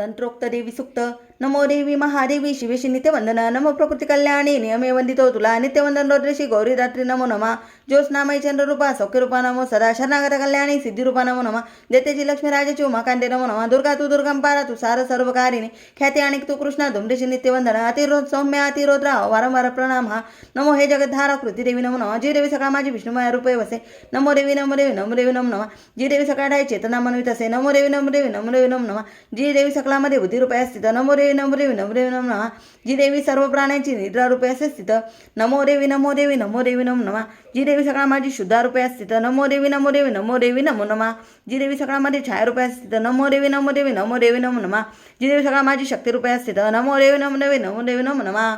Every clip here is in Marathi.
तंत्रोक्त देवी सुक्त. नमो देवी महादेवी शिवेशी नित्यवंदन नमो प्रकृती कल्याणी नियमे वंदितो तुला नित्यवंदन रोद्रेशी गौरी रात्री नमो नमा. ज्योत्स्नामय चंद्ररूपा सौख्यरूपा नमो सदा शरणागत कल्याणी सिद्धिरूपा नमो नमा. देतेची लक्ष्मी राजाची उमाकांते नमो नमा. दुर्गा तू दुर्गंपारा तू सार सर्वकारिणी. ख्याती आणि तू कृष्णा धुमरेशी नित्यवंदन अतिरोध सौम्य अतिरोद्रा वारंवार प्रणाम हा. नमो हे जगद्धारा कृती देवी नमो नमः. जी देवी सकाळ माझी विष्णुमाया रूपे वसे. नमो देवी नमो देवी नमो देवी नमो नमा. जी देवी सकाळ चेतना मनवित असे. नमो देवी नमो देवी नमो देवी नमो नमः. जी देवी सकाळ सकलामध्ये बुद्धिरूपे स्थित नमो देवी नमो रेवी नमो देवी नमो नमः जी देवी सर्व प्राण्यांची निद्रा रूपे असे स्थित नमो देवी नमो देवी नमो देवी नमो नमः जी देवी सकाळ माझी शुद्धा रूपे स्थित नमो देवी नमो देवी नमो देवी नमो नमः जी देवी सकाळमध्ये छायारूपे स्थित नमो देवी नमो देवी नमो देवी नमो नमः जी देवी सकाळ माझी शक्तिरूपे स्थित नमो देवी नमो देवी नमो देवी नमो नमः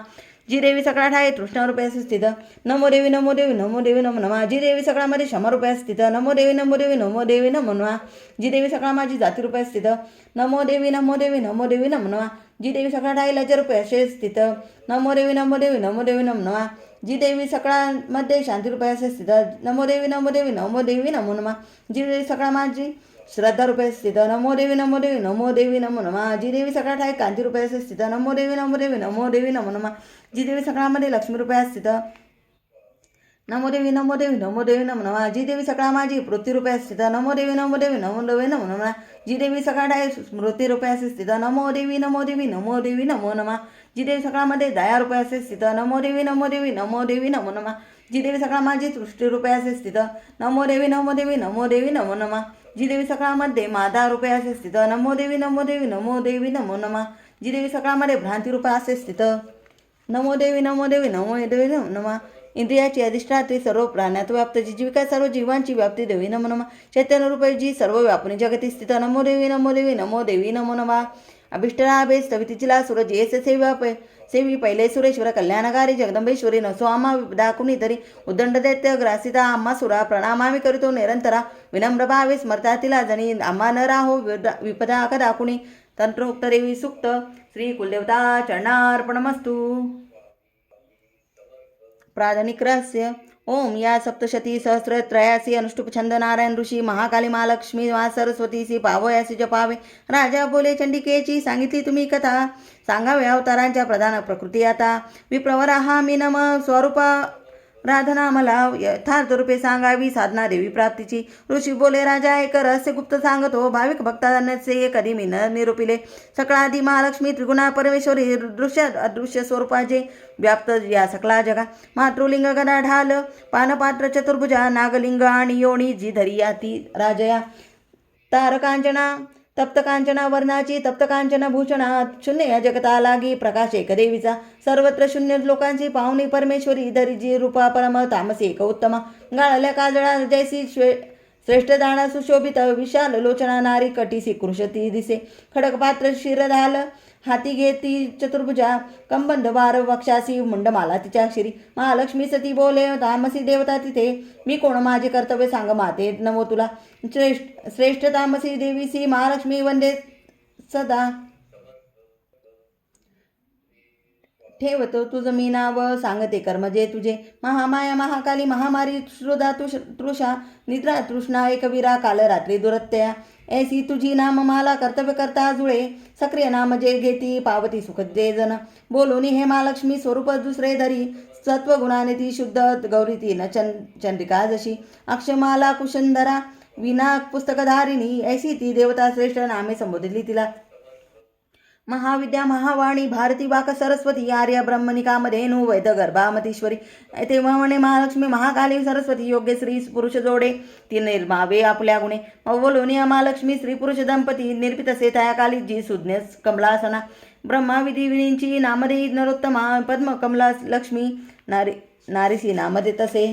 जी देवी सकाळात आहे रुपयास स्थित नमो देवी नमो देवी नमो देवी नमो नमः जी देवी सकाळमध्ये रुपयास स्थित नमो देवी नमो देवी नमो देवी नमो नमः जी देवी सकाळ माझी जाती रुपयास स्थित नमो देवी नमो देवी नमो देवी नमो नमः जी देवी सकाळात आहे लज असे स्थित नमो देवी नमो देवी नमो देवी नमो नवा जी देवी सकाळमध्ये शांती रुपयास स्थित नमो देवी नमो देवी नमो देवी नमो नमः जी देवी सकाळ माझी श्रद्धारूपे स्थित नमो देवी नमो देवी नमो देवी नमो नमः जी देवी सकाळ आहे कांती स्थित नमो देवी नमो देवी नमो देवी नमो नमः जी देवी सकाळामध्ये लक्ष्मीरूपे स्थित नमो देवी नमो देवी नमो देवी नमो नमः जी देवी सकाळ माझी रूपे स्थित नमो देवी नमो देवी नमो देवी नमो नमः जी देवी सकाळ आहे स्मृती स्थित नमो देवी नमो देवी नमो देवी नमो नमः जी देवी सकाळमध्ये दया रूपे स्थित नमो देवी नमो देवी नमो देवी नमो नमः जी देवी सकाळ माझी सृष्टी असे स्थित नमो देवी नमो देवी नमो देवी नमो नमः जी देवी सकाळमध्ये मादा रूपे असे स्थित नमो देवी नमो देवी नमो देवी नमो नमः जी देवी सकाळमध्ये भ्रांती असे स्थित नमो देवी नमो देवी नमो देवी नमो नमा इंद्रियाची अधिष्ठात्री सर्व प्राण्यात व्याप्त जी जीविका सर्व जीवांची व्याप्ती देवी नमो नमः चैतन्यरूपे जी सर्व व्यापणी जगती स्थित नमो देवी नमो देवी नमो देवी नमो नमः अभिष्टराभे स्तवितीचिला सुर जेस सेवा पै सेवी पहिले सुरेश्वर कल्याणकारी जगदंबेश्वरी नसो आम्हा विपदा कुणीतरी उद्दंड दैत्य ग्रासिता आम्हा सुरा प्रणामामी करीतो निरंतरा विनम्र भावे स्मरता तिला जणी आम्हा न राहो विदा- विपदा कदा कुणी तंत्रोक्त देवी सुक्त श्री कुलदेवता चरणार्पणमस्तु प्राधानिक रहस्य ओम या सप्तशती सहस्र त्रयासी अनुष्टुप छंद नारायण ऋषी महाकाली महालक्ष्मी मा सरस्वती सी पावयासी जपावे. राजा बोले चंडिकेची सांगितली तुम्ही कथा. सांगावे अवतारांच्या प्रधान प्रकृती आता. विप्रवरा हा मी नम. स्वरूपा प्रार्थना मला यथार्थ रूपे सांगावी साधना देवी प्राप्तीची. ऋषी बोले राजा एक रहस्य गुप्त सांगतो. भाविक भक्तांचे कधी मी न निरूपिले. सकळादी महालक्ष्मी त्रिगुणा परमेश्वरी दृश्य अदृश्य स्वरूपाचे व्याप्त या सकला जगा. मातृलिंग गदा ढाल पानपात्र चतुर्भुजा नागलिंग आणि योणी जी धरी या ती राजया. तारकांजना तप्तकांचना वर्णाची भूषणा शून्य या जगतालागी प्रकाश एकदेवीचा सर्वत्र शून्य लोकांची पाहुणी परमेश्वरी दरीजी रूपा परम तामसी एक उत्तमा। गाळल्या काजळा जैसी श्वे श्रेष्ठ दाणा सुशोभित विशाल लोचना नारी कटीसी कृशती दिसे। खडकपात्र शिरधाल हाती घेती चतुर्भुजा कंबंध वार वक्षासी मुंडमाला तिच्या अक्षरी महालक्ष्मी सती बोले तामसी देवता तिथे. मी कोण? माझे कर्तव्य सांग माते. नमो तुला. श्रेष्ठ श्रेष्ठ तामसी देवीसी महालक्ष्मी वंदे सदा. ठेवतो तुझं मी नाव सांगते कर्म जे म्हणजे तुझे महामाया महाकाली महामारी श्रुदा तुष तृषा निद्रा तृष्णा एकवीरा काल रात्री दुरत्या. ऐसी तुझी नाममाला कर्तव्य करता जुळे. सक्रिय नाम जे घेती पावती सुख जे जन. बोलोनी हे महालक्ष्मी स्वरूप दुसरे धरी. सत्वगुणाने ती शुद्ध गौरी ती न चंद चंद्रिका जशी. अक्षमाला कुशंधरा विना पुस्तकधारिणी. ऐसी ती देवता श्रेष्ठ नामे संबोधिली तिला. महाविद्या महावाणी भारती वाक सरस्वती आर्य ब्रह्मनिकामध्ये नु वैद गर्भामतीश्वरी. तेव्हा म्हणे महालक्ष्मी महाकाली सरस्वती योग्य श्री पुरुष जोडे ती निर्मावे आपल्या गुणे. मग महालक्ष्मी श्री पुरुष दंपती निर्पित असे काली जी सुज्ञ कमलासना. ब्रह्माविधी विधिविनींची नामदे नरोत्तमा पद्म कमला लक्ष्मी नारी नारीसी नामदे तसे.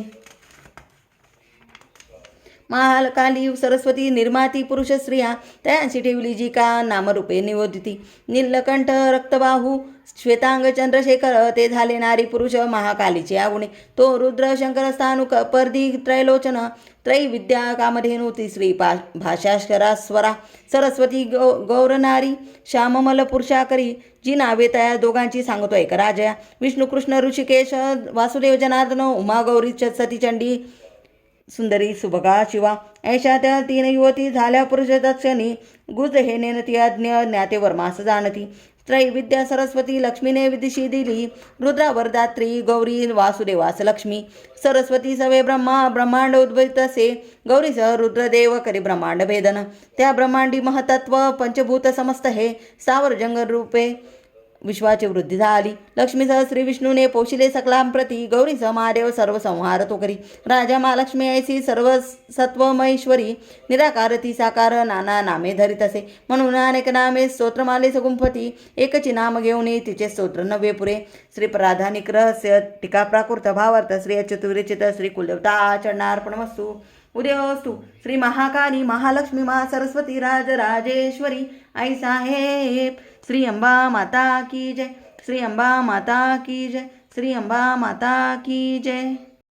महाकाली सरस्वती निर्माती पुरुष स्त्रिया त्यांची ठेवली जी का नामरूपे निवोदिती. नीलकंठ रक्तबाहू श्वेतांग चंद्रशेखर ते झाले नारी पुरुष महाकालीचे आगुणे. तो रुद्र शंकर स्थानुक परदी त्रैलोचन त्रैविद्या कामधेनु तिसरी पा भाषाशरा स्वरा. सरस्वती गौ गौरनारी श्याममल पुरुषाकरी जी नावे तया दोघांची सांगतो एक राजया विष्णुकृष्ण ऋषिकेश वासुदेव जनार्दन उमा गौरी च- सतीचंडी सुंदरी सुभगा शिवा ऐशा त्या तीन युवती झाल्या पुरुष गुज हे नेनती अज्ञ ज्ञाते वर्मास जाणती. त्रैविद्या सरस्वती लक्ष्मीने विदिशी दिली रुद्रावर दात्री गौरी वासुदेवास लक्ष्मी. सरस्वती सवे ब्रह्मा ब्रह्मांड उद्भवित असे गौरीसह रुद्रदेव करी ब्रह्मांड भेदन. त्या ब्रह्मांडी महतत्व पंचभूत समस्त हे सावर रूपे विश्वाची वृद्धी झाली. लक्ष्मीसह श्री विष्णूने पोशिले सकलांप्रती गौरीसह महादेव सर्व संहार तो करी राजा महालक्ष्मी ऐसी सर्व सत्वमैश्वरी निराकार ती साकार नाना नामे धरीत असे. म्हणून अनेक नामे स्तोत्रमाले सगुंफती एकची नाम घेऊन तिचे स्तोत्र नव्हे पुरे. श्री प्राधानिक रहस्य टीका प्राकृत भावार्थ श्री अच्युत विरचित श्री कुलदेवता आचरणार्पणमस्तु. उदयोस्तु श्री महाकाली महालक्ष्मी महा सरस्वती राज राजेश्वरी आई साहेब। श्री अंबा माता की जय। श्री अंबा माता की जय। श्री अंबा माता की जय।